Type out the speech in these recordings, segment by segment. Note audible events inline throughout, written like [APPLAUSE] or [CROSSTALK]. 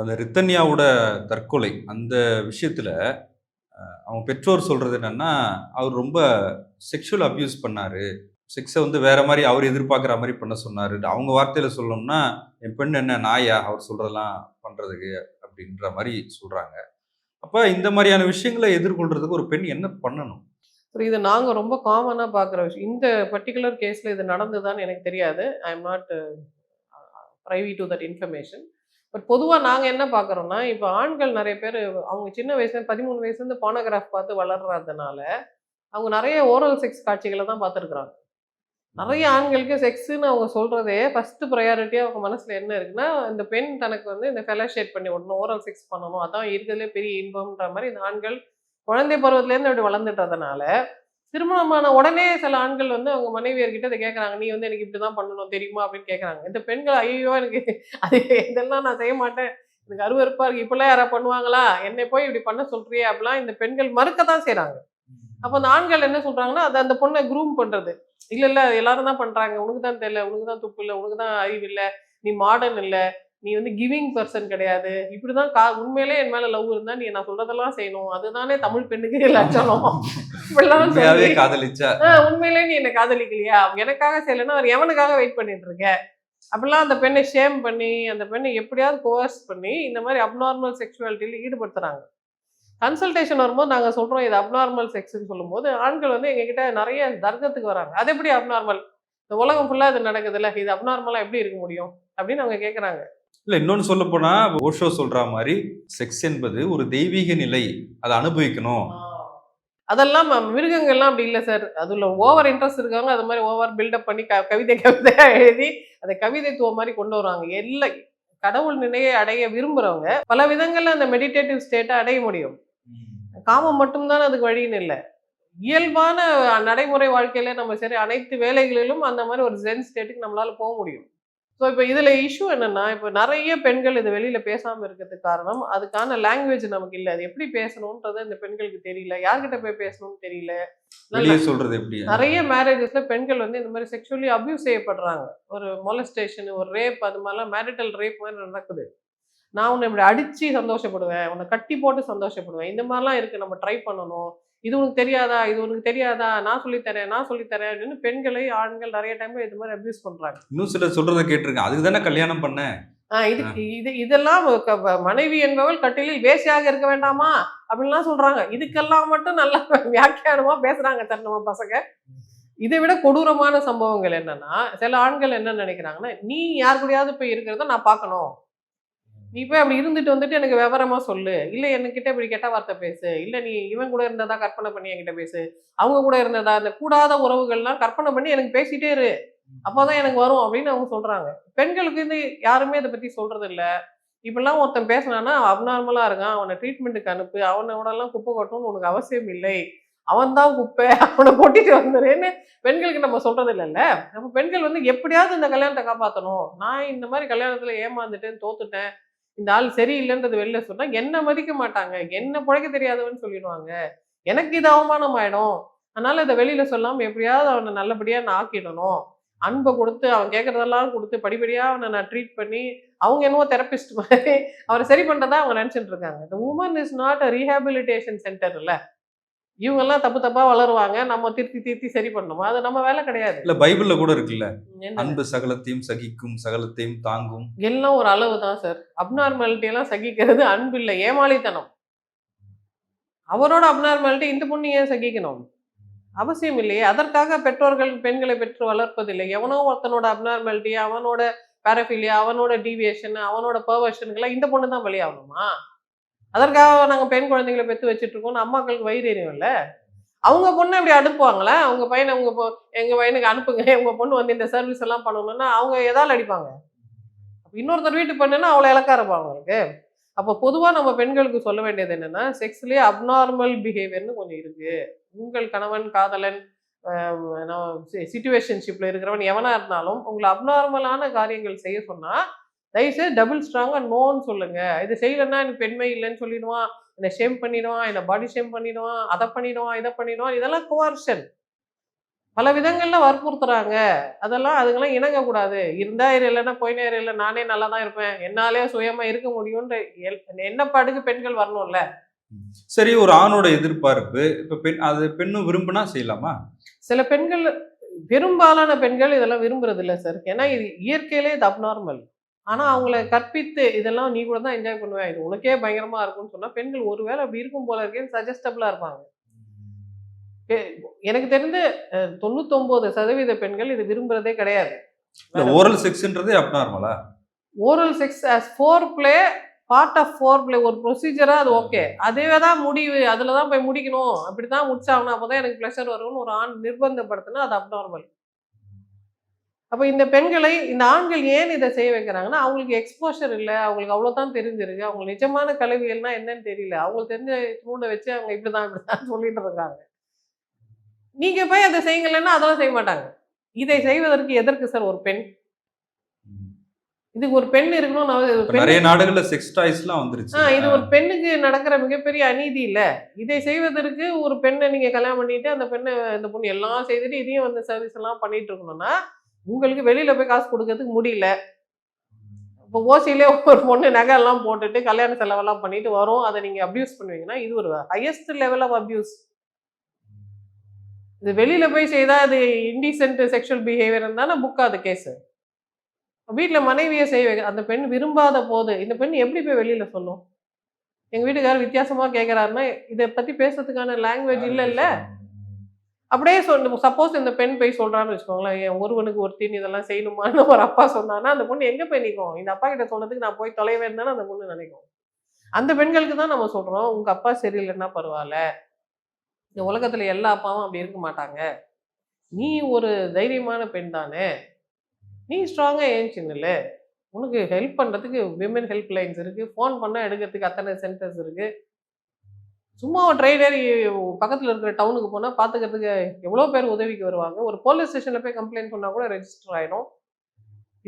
அந்த ரித்தன்யாவோட தற்கொலை அந்த விஷயத்தில் அவங்க பெற்றோர் சொல்கிறது என்னன்னா அவர் ரொம்ப செக்ஷுவல் அப்யூஸ் பண்ணார். செக்ஸை வந்து வேற மாதிரி அவர் எதிர்பார்க்குற மாதிரி பண்ண சொன்னார். அவங்க வார்த்தையில் சொல்லணும்னா என் பெண் என்ன நாயா? அவர் சொல்கிறதெல்லாம் பண்ணுறதுக்கு அப்படின்ற மாதிரி சொல்கிறாங்க அப்போ இந்த மாதிரியான விஷயங்களை எதிர்கொள்கிறதுக்கு ஒரு பெண் என்ன பண்ணணும்? சரி இது நாங்கள் ரொம்ப காமனாக பார்க்குற விஷயம். இந்த பர்டிகுலர் கேஸில் இது நடந்ததுதான்னு எனக்கு தெரியாது. I am not privy to that information but பொதுவாக நாங்கள் என்ன பார்க்குறோன்னா இப்போ ஆண்கள் நிறைய பேர் அவங்க சின்ன வயசுல பதிமூணு வயசுலேருந்து பானோகிராஃப் பார்த்து வளர்றதுனால அவங்க நிறைய ஓரல் செக்ஸ் காட்சிகளை தான் பார்த்துருக்குறாங்க. நிறைய ஆண்களுக்கு செக்ஸ்ன்னு அவங்க சொல்கிறதே ஃபஸ்ட்டு ப்ரையாரிட்டியாக அவங்க மனசில் என்ன இருக்குன்னா இந்த பெண் தனக்கு வந்து இந்த ஃபெலோஷேட் பண்ணி விடணும் ஓரல் செக்ஸ் பண்ணணும். அதான் இருக்கிறதுலே பெரிய இன்பம்ன்ற மாதிரி இந்த ஆண்கள் குழந்தை பருவத்திலேருந்து அப்படி வளர்ந்துட்டதுனால திருமணமான உடனே சில ஆண்கள் வந்து அவங்க மனைவியர்கிட்ட அதை கேட்குறாங்க நீ வந்து எனக்கு இப்படி தான் பண்ணணும் தெரியுமா? அப்படின்னு கேட்குறாங்க இந்த பெண்கள் ஐயோ எனக்கு அது இதெல்லாம் நான் செய்ய மாட்டேன். எனக்கு அருவருப்பாக இருக்குது இப்போல்லாம் யாராவது பண்ணுவாங்களா? என்னை போய் இப்படி பண்ண சொல்கிறியே அப்படிலாம் இந்த பெண்கள் மறுக்க தான் செய்கிறாங்க அப்போ அந்த ஆண்கள் என்ன சொல்கிறாங்கன்னா அது அந்த பொண்ணை க்ரூம் பண்ணுறது இல்லை இல்லை எல்லாரும் தான் பண்ணுறாங்க உனக்கு தான் தெரியல. உனக்கு தான் துப்பு இல்லை. உனக்கு தான் அறிவு இல்லை. நீ மாடர்ன் இல்லை. நீ வந்து கிவிங் பர்சன் கிடையாது. இப்படிதான் கா உண்மையிலே என் மேல லவ் இருந்தா நீ நான் சொல்றதெல்லாம் செய்யணும். அதுதானே தமிழ் பெண்ணுக்கு லட்சணம் இப்படிலாம் காதலிச்சா. உண்மையிலே நீ என்ன காதலிக்கலையா? எனக்காக செய்யலைன்னா அவர் எவனுக்காக வெயிட் பண்ணிட்டு இருக்க? அப்படிலாம் அந்த பெண்ணை ஷேம் பண்ணி அந்த பெண்ணை எப்படியாவது கோர்ஸ் பண்ணி இந்த மாதிரி அப்நார்மல் செக்ஷுவாலிட்டியில் ஈடுபடுத்துறாங்க. கன்சல்டேஷன் வரும்போது நாங்கள் சொல்கிறோம் இது அப்நார்மல் செக்ஸ்ன்னு சொல்லும்போது ஆண்கள் வந்து எங்ககிட்ட நிறைய தர்க்கத்துக்கு வராங்க. அது எப்படி அப்நார்மல் இந்த உலகம் ஃபுல்லாக இது நடக்குதுல்ல இது அப்நார்மலாக எப்படி இருக்க முடியும்? அப்படின்னு அவங்க கேட்குறாங்க இல்ல இன்னொன்னு சொல்ல போனா ஓஷோ சொல்ற மாதிரி செக்ஸ் என்பது ஒரு தெய்வீக நிலை. அதை அனுபவிக்கணும். அதெல்லாம் மிருகங்கள்லாம் அப்படி இல்லை சார் அதில் ஓவர் இன்ட்ரெஸ்ட் இருக்காங்க அது மாதிரி ஓவர் பில்டப் பண்ணி க கவிதை கவிதையா எழுதி அதை கவிதைத்துவம் மாதிரி கொண்டு வருவாங்க. எல்லா கடவுள் நிலையை அடைய விரும்புகிறவங்க பல விதங்களில் அந்த மெடிடேட்டிவ் ஸ்டேட்டை அடைய முடியும். காமம் மட்டும்தான் அதுக்கு வழின்னு இல்லை. இயல்பான நடைமுறை வாழ்க்கையில நம்ம சரி அனைத்து வேலைகளிலும் அந்த மாதிரி ஒரு ஜென் ஸ்டேட்டுக்கு நம்மளால போக முடியும். ஸோ இப்போ இதில் இஷ்யூ என்னன்னா இப்போ நிறைய பெண்கள் இது வெளியில பேசாம இருக்கிறதுக்கு காரணம் அதுக்கான லாங்குவேஜ் நமக்கு இல்லை. அது எப்படி பேசணுன்றது இந்த பெண்களுக்கு தெரியல. யார்கிட்ட போய் பேசணும்னு தெரியல. வெளியே சொல்றது எப்படி? நிறைய மேரேஜஸ்ல பெண்கள் வந்து இந்த மாதிரி செக்ஷுவலி அபியூஸ் செய்யப்படுறாங்க. ஒரு மொலஸ்டேஷன் ஒரு ரேப் அது மாதிரிலாம் மேரிட்டல் ரேப் மாதிரி நடக்குது. நான் உன்னை இப்படி அடிச்சு சந்தோஷப்படுவேன் உன்னை கட்டி போட்டு சந்தோஷப்படுவேன். இந்த மாதிரிலாம் இருக்கு. நம்ம ட்ரை பண்ணணும். இது உனக்கு தெரியாதா? இது உனக்கு தெரியாதா? நான் சொல்லித்தரேன் நான் சொல்லித்தரேன் அப்படின்னு பெண்களை ஆண்கள் நிறைய டைம் இது மாதிரி அபியூஸ் பண்றாங்க. இன்னும் சிலர் சொல்றத கேட்டிருக்கேன். அதுக்கு தானே கல்யாணம் பண்ணேன் ஆஹ் இது இது இதெல்லாம் மனைவி என்பவள் கட்டிலில் வேசியாக இருக்க வேண்டாமா? அப்படின்லாம் சொல்றாங்க. இதுக்கெல்லாம் மட்டும் நல்லா [LAUGHS] வியாக்கியானமா பேசுறாங்க தன்னமா பசங்க. இதை விட கொடூரமான சம்பவங்கள் என்னன்னா சில ஆண்கள் என்ன நினைக்கிறாங்கன்னா நீ யார் கூடயாவது போய் இருக்கிறத நான் பார்க்கணும். நீ போய் அப்படி இருந்துட்டு வந்துட்டு எனக்கு விவரமா சொல்லு. இல்ல என்கிட்ட இப்படி கெட்ட வார்த்தை பேசு. இல்ல நீ இவன் கூட இருந்ததா கற்பனை பண்ணி என்கிட்ட பேசு. அவங்க கூட இருந்ததா அந்த கூடாத உறவுகள்லாம் கற்பனை பண்ணி எனக்கு பேசிட்டே இரு. அப்போதான் எனக்கு வரும் அப்படின்னு அவங்க சொல்றாங்க. பெண்களுக்கு வந்து யாருமே இதை பத்தி சொல்றது இல்ல இப்பெல்லாம் ஒருத்தன் பேசினானா அப்நார்மலா இருக்கான். அவனை ட்ரீட்மெண்ட்டுக்கு அனுப்பு. அவனை எல்லாம் குப்பை கொட்டணும்னு உனக்கு அவசியம் இல்லை. அவன் தான் குப்பை. [LAUGHS] அவனை கொட்டிட்டு வந்துடுறேன்னு பெண்களுக்கு நம்ம சொல்றது இல்லைல்ல நம்ம பெண்கள் வந்து எப்படியாவது இந்த கல்யாணத்தை காப்பாற்றணும் நான் இந்த மாதிரி கல்யாணத்துல ஏமாந்துட்டேன் தோத்துட்டேன். இந்த ஆள் சரியில்லைன்றது வெளில சொன்னா என்ன மதிக்க மாட்டாங்க. என்ன பிழைக்க தெரியாதவன்னு சொல்லிடுவாங்க. எனக்கு இது அவமானம் ஆயிடும் அதனால இதை வெளியில சொல்லாம எப்படியாவது அவனை நல்லபடியா நான் ஆக்கிடணும். அன்பை கொடுத்து அவன் கேட்கறதெல்லாம் கொடுத்து படிப்படியா அவனை நான் ட்ரீட் பண்ணி அவங்க என்னவோ தெரப்பிஸ்ட் மாதிரி அவரை சரி பண்றதா அவங்க நினைச்சிட்டு இருக்காங்க. இந்த woman is not a rehabilitation centre இல்லை இவங்கெல்லாம் தப்பு தப்பா வளருவாங்க. நம்ம திருத்தி திருத்தி சரி பண்ணணுமா அது நம்ம வேலை கிடையாது. இல்ல பைபிள்ல கூட இருக்குல்ல? அன்பு சகலத்தையும் சகிக்கும் சகலத்தையும் தாங்கும். எல்லாம் ஒரு அளவு தான் சார் அப்நார்மாலிட்டி எல்லாம் சகிக்கிறது அன்பு இல்லை ஏமாளித்தனம். அவரோட அப்நார்மாலிட்டி இந்த பொண்ணு ஏன் சகிக்கணும்? அவசியம் இல்லையே. அதற்காக பெற்றோர்கள் பெண்களை பெற்று வளர்ப்பதில்லை. எவனோ ஒருத்தனோட அப்நார்மாலிட்டி அவனோட பேரஃபிலியா அவனோட டீவியேஷன் அவனோட பர்வர்ஷனுக்கெல்லாம் இந்த பொண்ணு தான் பலியாகணுமா? அதற்காக நாங்கள் பெண் குழந்தைங்களை பெற்று வச்சுட்டு அம்மாக்களுக்கு வயிறு இல்லை அவங்க பொண்ணை இப்படி அனுப்புவாங்களே அவங்க பையனை அவங்க பொ பையனுக்கு அனுப்புங்க. உங்கள் பொண்ணு வந்து இந்த சர்வீஸ் எல்லாம் பண்ணணும்னா அவங்க எதால் அடிப்பாங்க? அப்போ இன்னொருத்தர் வீட்டுக்கு பண்ணுன்னா அவ்வளோ இலக்கா இருப்பாங்க அவங்களுக்கு. அப்போ பொதுவாக நம்ம பெண்களுக்கு சொல்ல வேண்டியது என்னென்னா செக்ஸ்லேயே அப்நார்மல் பிஹேவியர்னு கொஞ்சம் இருக்குது உங்கள் கணவன் காதலன் சுச்சுவேஷன்ஷிப்பில் இருக்கிறவன் எவனாக இருந்தாலும் உங்களை அப்நார்மலான காரியங்கள் செய்ய சொன்னால் தயவுசெய்து டபுள் ஸ்ட்ராங்காக நோன்னு சொல்லுங்க. இது செய்யலைன்னா எனக்கு பெண்மை இல்லைன்னு சொல்லிடுவான். என்னை ஷேம் பண்ணிடுவான் என்னை பாடி ஷேம் பண்ணிடுவான் அதை பண்ணிடுவான் இதை பண்ணிடுவான் இதெல்லாம் கோர்ஷன் பல விதங்கள்ல வற்புறுத்துறாங்க. அதெல்லாம் அதுங்கெல்லாம் இணங்கக்கூடாது. இருந்தா இரு இல்லைன்னா போய் நேரம் இல்லை நானே நல்லா தான் இருப்பேன். என்னாலே சுயமா இருக்க முடியும்ன்ற எல்- எண்ணப்பாடுக்கு பெண்கள் வரணும்ல? சரி ஒரு ஆணோட எதிர்பார்ப்பு இப்ப பெண் அது பெண்ணும் விரும்பினா செய்யலாமா? சில பெண்கள் பெரும்பாலான பெண்கள் இதெல்லாம் விரும்புறது இல்லை சார் ஏன்னா இது இயற்கையிலே இது அப்நார்மல் ஆனா அவங்கள கற்பித்து இதெல்லாம் நீ கூட தான் என்ஜாய் பண்ணுவேன் இது உனக்கே பயங்கரமா இருக்கும்னு சொன்னா பெண்கள் ஒருவேளை அப்படி இருக்கும் போல இருக்கேன்னு சஜஸ்டபிளா இருப்பாங்க. எனக்கு தெரிந்து அஹ், தொண்ணூத்தொன்பது சதவீத பெண்கள் இது விரும்புறதே கிடையாது. ஓரல் செக்ஸ்ன்றதே அப்நார்மலா oral sex as foreplay part of foreplay ஒரு ப்ரொசீஜரா அது ஓகே அதுவே தான் முடிவு. அதுல தான் போய் முடிக்கணும். அப்படி தான் முடிச்சாகணும். அப்போ தான் எனக்கு ப்ளஷர் வரும்னு ஒரு ஆண் நிர்பந்தப்படுத்தினா அது அப்நார்மல் அப்போ இந்த பெண்களை இந்த ஆண்கள் ஏன் இதை செய்ய வைக்கிறாங்கன்னா அவங்களுக்கு எக்ஸ்போஷர் இல்லை அவங்களுக்கு அவ்வளோதான் தெரிஞ்சிருக்கு. அவங்க நிஜமான கல்வியல்னா என்னன்னு தெரியல. அவங்களுக்கு தெரிஞ்ச தூண்டை வச்சு அவங்க இப்படிதான் இப்படிதான் [LAUGHS] சொல்லிட்டு இருக்காங்க. நீங்க போய் அதை செய்யுங்களேன்னா அதெல்லாம் செய்ய மாட்டாங்க. இதை செய்வதற்கு எதற்கு சார் ஒரு பெண்? இதுக்கு ஒரு பெண் இருக்கணும் நிறைய நாடுகள்ல செக்ஸ் வந்துருச்சு. இது ஒரு பெண்ணுக்கு நடக்கிற மிகப்பெரிய அநீதி இல்ல. இதை செய்வதற்கு ஒரு பெண்ணை நீங்க கல்யாணம் பண்ணிட்டு அந்த பெண்ணை இந்த பொண்ணு எல்லாம் செய்துட்டு இதையும் வந்து சர்வீஸ் எல்லாம் பண்ணிட்டு இருக்கணும்னா உங்களுக்கு வெளியில போய் காசு கொடுக்கறதுக்கு முடியல. இப்போ ஓசியிலே ஒரு பொண்ணு நகை எல்லாம் போட்டுட்டு கல்யாண செலவெல்லாம் பண்ணிட்டு வரும். அதை நீங்க அபியூஸ் பண்ணுவீங்கன்னா இது ஒரு ஹையஸ்ட் லெவல் ஆஃப் அபியூஸ் இது வெளியில போய் செய்தா அது இன்டிசென்ட் செக்ஷுவல் பிஹேவியர் தானே புக் அது கேஸ் வீட்டில் மனைவியை செய்ய அந்த பெண் விரும்பாத போது இந்த பெண் எப்படி போய் வெளியில சொல்லும்? எங்க வீட்டுக்காரர் வித்தியாசமா கேக்குறாருன்னா இதை பத்தி பேசுறதுக்கான லாங்குவேஜ் இல்லை இல்லை அப்படியே சொன்ன சப்போஸ் இந்த பெண் போய் சொல்கிறான்னு வச்சுக்கோங்களேன் என் ஒருவனுக்கு ஒருத்தின் இதெல்லாம் செய்யணுமான்னு ஒரு அப்பா சொன்னான்னா அந்த பொண்ணு எங்கே போய் நிற்கும் இந்த அப்பா கிட்ட சொன்னதுக்கு நான் போய் தொலைவேன் தானே அந்த பொண்ணு நினைக்கும். அந்த பெண்களுக்கு தான் நம்ம சொல்கிறோம் உங்கள் அப்பா சரியில்லைன்னா பரவாயில்ல. இந்த உலகத்தில் எல்லா அப்பாவும் அப்படி இருக்க மாட்டாங்க. நீ ஒரு தைரியமான பெண் தானே. நீ ஸ்ட்ராங்காக ஏஞ்சின்னுல உனக்கு ஹெல்ப் பண்ணுறதுக்கு விமன் ஹெல்ப் லைன்ஸ் இருக்குது ஃபோன் பண்ணால் எடுக்கிறதுக்கு அத்தனை சென்டர்ஸ் இருக்குது சும்மா ஒரு ட்ரைனர் பக்கத்தில் இருக்கிற டவுனுக்கு போனால் பார்த்துக்கிறதுக்கு எவ்வளோ பேர் உதவிக்கு வருவாங்க? ஒரு போலீஸ் ஸ்டேஷனில் போய் கம்ப்ளைண்ட் பண்ணால் கூட ரெஜிஸ்டர் ஆகிடும்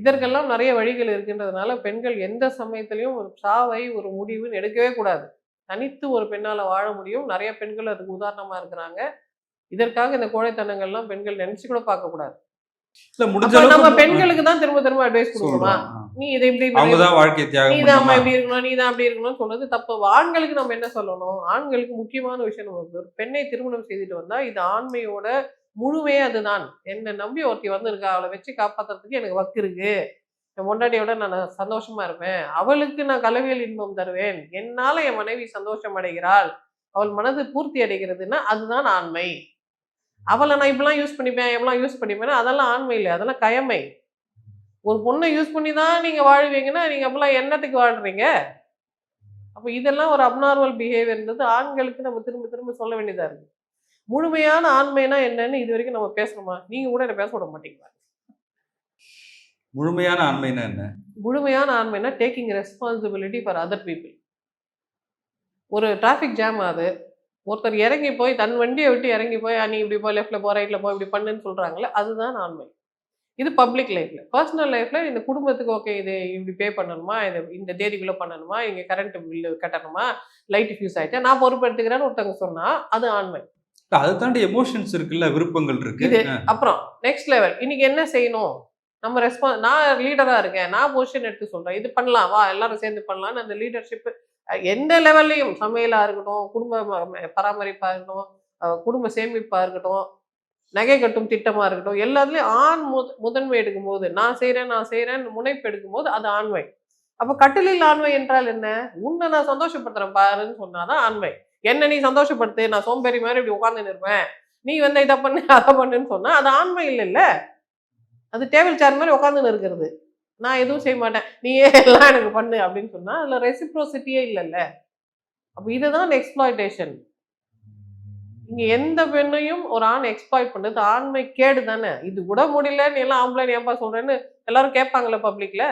இதற்கெல்லாம் நிறைய வழிகள் இருக்கின்றதுனால பெண்கள் எந்த சமயத்திலையும் ஒரு சாவை ஒரு முடிவுன்னு எடுக்கவே கூடாது. தனித்து ஒரு பெண்ணால் வாழ முடியும். நிறைய பெண்கள் அதுக்கு உதாரணமாக இருக்கிறாங்க. இதற்காக இந்த கோழைத்தனங்கள்லாம் பெண்கள் நினச்சி கூட பார்க்கக்கூடாது. நம்ம பெண்களுக்கு தான் திரும்ப திரும்ப அட்வைஸ் கொடுக்கணுமா. நீ இதை இப்படி அவங்க தான் வாழ்க்கை நீ தியாகம் தான் பண்ணணுமா? இப்படி இருக்கணும் நீ தான் அப்படி இருக்கணும்னு சொன்னது தப்பு. ஆண்களுக்கு நம்ம என்ன சொல்லணும்? ஆண்களுக்கு முக்கியமான விஷயம் ஒரு பெண்ணை திருமணம் செய்துட்டு வந்தா இது ஆண்மையோட முழுமையே அதுதான். என்னை நம்பி ஒருத்தி வந்திருக்கா அவளை வச்சு காப்பாத்துறதுக்கு எனக்கு வக்கு இருக்கு. என் பொண்டாட்டியோட நான் சந்தோஷமா இருப்பேன். அவளுக்கு நான் கலவியல் இன்பம் தருவேன். என்னால என் மனைவி சந்தோஷம் அடைகிறாள். அவள் மனது பூர்த்தி அடைகிறதுன்னா அதுதான் ஆண்மை. அவளை நான் இப்படிலாம் யூஸ் பண்ணிப்பேன் எப்படிலாம் யூஸ் பண்ணிப்பேன்னா அதெல்லாம் ஆண்மை இல்லை. அதெல்லாம் கயமை. ஒரு பொண்ணை யூஸ் பண்ணி தான் நீங்க வாழ்வீங்கன்னா நீங்க அப்பெல்லாம் என்னத்துக்கு வாழ்றீங்க? அப்போ இதெல்லாம் ஒரு அப்நார்மல் பிஹேவியர்ன்றது ஆண்களுக்கு நம்ம திரும்ப திரும்ப சொல்ல வேண்டியதா இருக்கு. முழுமையான ஆண்மைனா என்னன்னு இது வரைக்கும் நம்ம பேசணுமா? நீங்க கூட என்ன பேச விட மாட்டீங்களா? முழுமையான ஆண்மைன்னா என்ன? முழுமையான ஆண்மைனா taking responsibility for other people ஒரு டிராஃபிக் ஜாம் ஆகுது ஒருத்தர் இறங்கி போய் தன் வண்டியை விட்டு இறங்கி போய் "ஆ, நீ இப்படி போய் லெஃப்ட்ல போ ரைட்ல போ இப்படி பண்ணுன்னு சொல்றாங்களே அதுதான் ஆண்மை. இது பப்ளிக் லைஃப்ல பர்சனல் லைஃப்ல இந்த குடும்பத்துக்கு ஓகே இது இப்படி பே பண்ணணுமா? இது இந்த தேதிக்குள்ள பண்ணணுமா? இங்க கரண்ட் பில்லு கட்டணுமா? லைட் ஃபியூஸ் ஆயிட்டா நான் பொறுப்பெடுத்துக்கிறேன்னு ஒருத்தவங்க சொன்னா அது ஆண்மை அதை தாண்டி எமோஷன்ஸ் இருக்குல்ல விருப்பங்கள் இருக்கு. இது. அப்புறம் நெக்ஸ்ட் லெவல் இன்னைக்கு என்ன செய்யணும்? நம்ம ரெஸ்பான்ஸ் நான் லீடரா இருக்கேன். நான் பொசிஷன் எடுத்து சொல்றேன். இது பண்ணலாம். வா எல்லாரும் சேர்ந்து பண்ணலாம்னு அந்த லீடர்ஷிப் எந்த லெவல்லையும் சமையலா இருக்கட்டும் குடும்ப ம- பராமரிப்பா இருக்கட்டும் குடும்ப சேமிப்பா இருக்கட்டும் நகை கட்டும் திட்டமாக இருக்கட்டும் எல்லாத்துலேயும் ஆண் முத முதன்மை எடுக்கும் போது நான் செய்கிறேன் நான் செய்கிறேன் முனைப்பு எடுக்கும் போது அது ஆண்மை. அப்போ கட்டிலில் ஆண்மை என்றால் என்ன? உன்னை நான் சந்தோஷப்படுத்துறேன் பாருன்னு சொன்னாதான் ஆண்மை. என்ன நீ சந்தோஷப்படுத்து நான் சோம்பேறி மாதிரி இப்படி உட்காந்து இருப்பேன் நீ வந்து இதை பண்ணு [LAUGHS] அதை பண்ணுன்னு சொன்னால் அது ஆண்மை இல்லைல்ல. அது டேபிள் சேர் மாதிரி உட்காந்துன்னு இருக்கிறது நான் எதுவும் செய்ய மாட்டேன். நீயே எல்லாம் எனக்கு பண்ணு அப்படின்னு சொன்னால் அதில் ரெசிப்ரோசிட்டியே இல்லைல்ல. அப்போ இதுதான் எக்ஸ்ப்ளாய்டேஷன் இங்க எந்த பெண்ணையும் ஒரு ஆண் எக்ஸ்பாய்ட் பண்றது ஆண்மை கேடு தானே? இது கூட முடியல நீ எல்லாம் ஆம்பளை ஏன்பா சொல்றேன்னு எல்லாரும் கேட்பாங்கல்ல பப்ளிக்ல